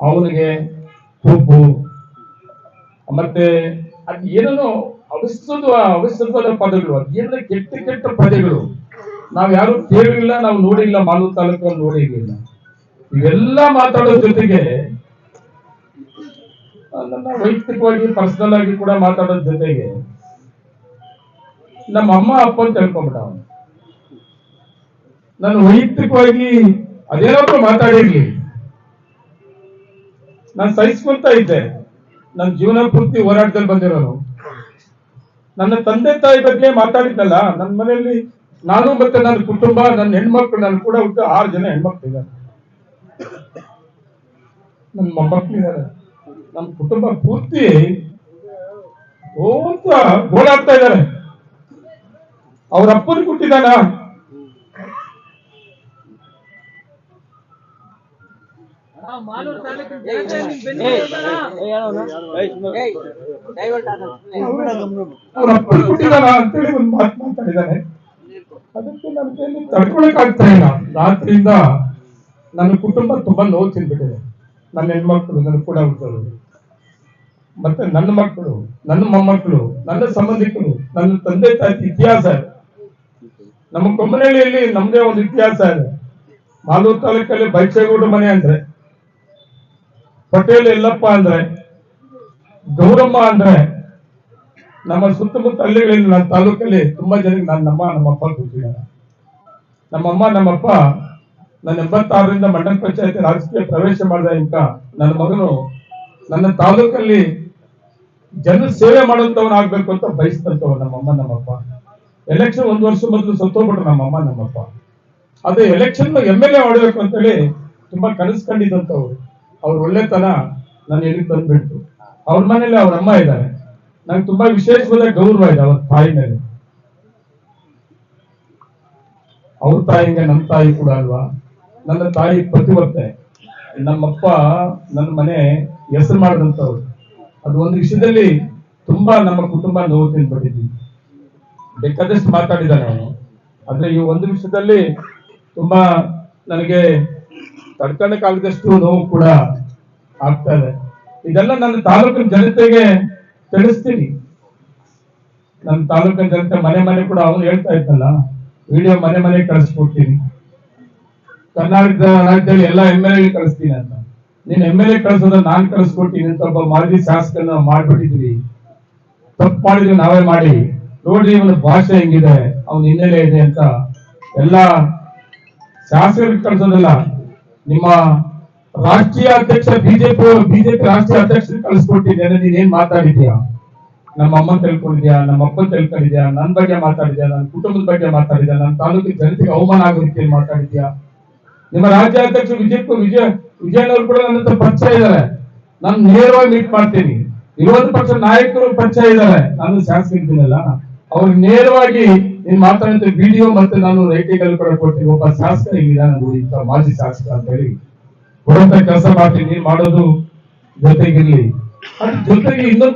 ಅವನಿಗೆ ತುಪ್ಪು ಮತ್ತೆ ಅದ್ ಏನೇನೋ ಅವಿಸ್ತೃತ, ಅವಿಸ್ತೃತವಾದ ಪದಗಳು ಅದೇನ ಕೆಟ್ಟ ಕೆಟ್ಟ ಪದಗಳು ನಾವು ಯಾರು ಕೇಳಿಲ್ಲ ನಾವು ನೋಡಿಲ್ಲ ಮಾಲೂರು ತಾಲೂಕು ನೋಡಿರ್ಲಿಲ್ಲ ಇವೆಲ್ಲ ಮಾತಾಡೋ ಜೊತೆಗೆ ನನ್ನ ವೈಯಕ್ತಿಕವಾಗಿ ಪರ್ಸನಲ್ ಆಗಿ ಕೂಡ ಮಾತಾಡೋದ್ ಜೊತೆಗೆ, ನಮ್ಮ ಅಮ್ಮ, ಅಪ್ಪ ಅಂತ ಹೇಳ್ಕೊಂಬಿಟ್ಟ ಅವನು. ನಾನು ವೈಯಕ್ತಿಕವಾಗಿ ಅದೇನಾದ್ರೂ ಮಾತಾಡಿರ್ಲಿ. ನಾನು ಸಹಿಸ್ಕೊಳ್ತಾ ಇದ್ದೆ. ನನ್ನ ಜೀವನ ಪೂರ್ತಿ ಹೋರಾಟದಲ್ಲಿ ಬಂದಿರೋರು. ನನ್ನ ತಂದೆ ತಾಯಿ ಬಗ್ಗೆ ಮಾತಾಡಿದ್ನಲ್ಲ ನನ್ನ ಮನೆಯಲ್ಲಿ ನಾನು ಮತ್ತೆ ನನ್ನ ಕುಟುಂಬ ನನ್ನ ಹೆಣ್ಮಕ್ಳು ನನ್ನ ಕೂಡ ಹುಟ್ಟು ಆರು ಜನ ಹೆಣ್ಮಕ್ಳು ಇದ್ದಾರೆ. ನನ್ನ ಮೊಮ್ಮಕ್ಳಿದ್ದಾರೆ ನಮ್ಮ ಕುಟುಂಬ ಪೂರ್ತಿ ಅಂತ ಇದ್ದಾರೆ. ಅವ್ರ ಅಪ್ಪನ ಹುಟ್ಟಿದಾನ ಅವ್ರ ಅಪ್ಪನ ಹುಟ್ಟಿದಾನ ಅಂತೇಳಿ ಒಂದು ಮಾತು ಮಾತಾಡಿದ್ದಾನೆ. ಅದಕ್ಕೆ ನನ್ನ ಕೈಯಲ್ಲಿ ಇಲ್ಲ. ರಾತ್ರಿಯಿಂದ ನನ್ನ ಕುಟುಂಬ ತುಂಬಾ ನೋವು ತಿಂದ್ಬಿಟ್ಟಿದೆ. ನನ್ನ ಹೆಣ್ಮಕ್ಳು ನನ್ನ ಕೂಡ ಹುಡುಗರು. ಮತ್ತೆ ನನ್ನ ಮಕ್ಕಳು ನನ್ನ ಮೊಮ್ಮಕ್ಕಳು ನನ್ನ ಸಂಬಂಧಿಕರು ನನ್ನ ತಂದೆ ತಾಯಿ ಇತಿಹಾಸ. ಇದೆ. ನಮ್ಮ ಕೊಮ್ಮನಹಳ್ಳಿಯಲ್ಲಿ ನಮ್ದೇ ಒಂದು ಇತಿಹಾಸ. ಇದೆ ಮಾಲೂರು ತಾಲೂಕಲ್ಲಿ ಬೈಚೇಗೌಡ ಮನೆ ಅಂದ್ರೆ. ಪಟೇಲ್ ಎಲ್ಲಪ್ಪ ಅಂದ್ರೆ, ಗೌರಮ್ಮ ಅಂದ್ರೆ, ನಮ್ಮ ಸುತ್ತಮುತ್ತ ಹಳ್ಳಿಗಳಲ್ಲಿ ನನ್ನ ತಾಲೂಕಲ್ಲಿ ತುಂಬಾ ಜನಕ್ಕೆ ನನ್ನ ನಮ್ಮ ನಮ್ಮಪ್ಪ ಕೂತಿದ್ದಾರೆ ನಮ್ಮಮ್ಮ ನಮ್ಮಪ್ಪ ನನ್ನ ಎಂಬತ್ತಾರರಿಂದ ಮಂಡಲ ಪಂಚಾಯತಿ ರಾಜಕೀಯ ಪ್ರವೇಶ ಮಾಡಿದ ಇಂಕ ನನ್ನ ಮಗನು ನನ್ನ ತಾಲೂಕಲ್ಲಿ ಜನ ಸೇವೆ ಮಾಡುವಂತವನಾಗ್ಬೇಕು ಅಂತ ಬಯಸ್ತಂತವ ನಮ್ಮಮ್ಮ ನಮ್ಮಪ್ಪ ಎಲೆಕ್ಷನ್ ಒಂದು ವರ್ಷ ಮೊದಲು ಸತ್ತೋಗ್ಬಿಟ್ರು ನಮ್ಮಮ್ಮ ನಮ್ಮಪ್ಪ ಅದೇ ಎಲೆಕ್ಷನ್ ಎಂ ಎಲ್ ಎ ಮಾಡಬೇಕು ಅಂತೇಳಿ ತುಂಬಾ ಕನಸು ಕಂಡಿದ್ದಂತವ್ರು ಅವ್ರ ಒಳ್ಳೆತನ ನನ್ನ ಎಲ್ಲಿ ತಂದ್ಬಿಡ್ತು ಅವ್ರ ಮನೇಲಿ ಅವ್ರ ಅಮ್ಮ ಇದ್ದಾರೆ. ನಂಗೆ ತುಂಬಾ ವಿಶೇಷವಾದ ಗೌರವ ಇದೆ ಅವ್ರ ತಾಯಿ ಮೇಲೆ. ಅವ್ರ ತಾಯಿಗೆ ನಮ್ಮ ತಾಯಿ ಕೂಡ ಅಲ್ವಾ? ನನ್ನ ತಾಯಿ ನಮ್ಮ ನಮ್ಮಪ್ಪ ನನ್ನ ಮನೆ ಹೆಸರು ಮಾಡಿದಂಥವ್ರು. ಅದು ಒಂದು ವಿಷಯದಲ್ಲಿ ತುಂಬಾ ನಮ್ಮ ಕುಟುಂಬ ನೋವು ತಿನ್ಬಿಟ್ಟಿದ್ವಿ. ಬೇಕಾದಷ್ಟು ಮಾತಾಡಿದ್ದಾನೆ ಅವನು ಆದ್ರೆ ಈ ಒಂದು ವಿಷಯದಲ್ಲಿ ತುಂಬಾ ನನಗೆ ತಡ್ಕೊಳಕ್ಕಾಗದಷ್ಟು ನೋವು ಕೂಡ ಆಗ್ತಾ ಇದೆ. ಇದೆಲ್ಲ ನನ್ನ ತಾಲೂಕಿನ ಜನತೆಗೆ ತಿಳಿಸ್ತೀನಿ. ನನ್ನ ತಾಲೂಕಿನ ಜನತೆ ಮನೆ ಮನೆ ಕೂಡ ಅವನು ಹೇಳ್ತಾ ಇದ್ದಲ್ಲ, ವಿಡಿಯೋ ಮನೆ ಮನೆ ಕಳಿಸ್ಕೊಡ್ತೀನಿ. ಕರ್ನಾಟಕ ರಾಜ್ಯದಲ್ಲಿ ಎಲ್ಲ ಎಂ ಎಲ್ ಎ ಕಳಿಸ್ತೀನಿ ಅಂತ. ನೀನ್ ಎಂ ಎಲ್ ಎ ಕಳಿಸೋದ ನಾನ್ ಕಳಿಸ್ಕೊಡ್ತೀನಿ ಅಂತ ಒಬ್ಬ ಮಾಜಿ ಶಾಸಕನ ಮಾಡ್ಬಿಟ್ಟಿದ್ವಿ. ತಪ್ಪು ಮಾಡಿದ್ರೆ ನಾವೇ ಮಾಡಿ. ನೋಡ್ರಿ ಇವನ ಭಾಷೆ ಹೆಂಗಿದೆ, ಅವನ ಹಿನ್ನೆಲೆ ಇದೆ ಅಂತ. ಎಲ್ಲ ಶಾಸಕರಿಗೆ ಕಳಿಸೋದಲ್ಲ ನಿಮ್ಮ ರಾಷ್ಟ್ರೀಯ ಅಧ್ಯಕ್ಷ, ಬಿಜೆಪಿ ಬಿಜೆಪಿ ರಾಷ್ಟ್ರೀಯ ಅಧ್ಯಕ್ಷ ಕಳಿಸ್ಕೊಟ್ಟಿದ್ದೇನೆ ನೀನ್ ಏನ್ ಮಾತಾಡಿದ್ಯಾ? ನಮ್ಮ ಅಮ್ಮ ತಿಳ್ಕೊಂಡಿದ್ಯಾ? ನಮ್ಮ ಅಪ್ಪ ತಿಳ್ಕೊಂಡಿದ್ಯಾ? ನನ್ನ ಬಗ್ಗೆ ಮಾತಾಡಿದ್ಯಾ? ನನ್ನ ಕುಟುಂಬದ ಬಗ್ಗೆ ಮಾತಾಡಿದ್ಯಾ? ನನ್ನ ತಾಲೂಕಿನ ಜನತೆಗೆ ಅವಮಾನ ಆಗೋ ರೀತಿಯಲ್ಲಿ ಮಾತಾಡಿದ್ಯಾ? ನಿಮ್ಮ ರಾಜ್ಯಾಧ್ಯಕ್ಷ ವಿಜಯ್ ವಿಜಯ ವಿಜಯನವರು ಕೂಡ ನನ್ನ ಪರಿಚಯ ಇದ್ದಾರೆ ನಾನು ನೇರವಾಗಿ ಮೀಟ್ ಮಾಡ್ತೀನಿ. ವಿರೋಧ ಪಕ್ಷ ನಾಯಕರು ಪರಿಚಯ ಇದ್ದಾರೆ ನಾನು ಶಾಸಕ ಇದ್ದೀನಲ್ಲ. ಅವ್ರಿಗೆ ನೇರವಾಗಿ ನೀನ್ ಮಾತಾಡಿದ್ರೆ ವಿಡಿಯೋ ಮತ್ತೆ ನಾನು ರೈಟಿಂಗ್ ಅಲ್ಲಿ ಕೂಡ ಕೊಡ್ತೀನಿ ಒಬ್ಬ ಶಾಸಕ ಇಲ್ಲಿದ್ದಾನೆ ನೋಡಿ ಇಂಥ ಮಾಜಿ ಶಾಸಕ ಅಂತ ಹೇಳಿ. ಕೊಡುವಂತ ಕೆಲಸ ಮಾಡ್ತೀನಿ ಮಾಡೋದು ಜೊತೆಗಿರ್ಲಿ. ಅದ್ರ ಜೊತೆಗೆ ಇನ್ನೊಂದು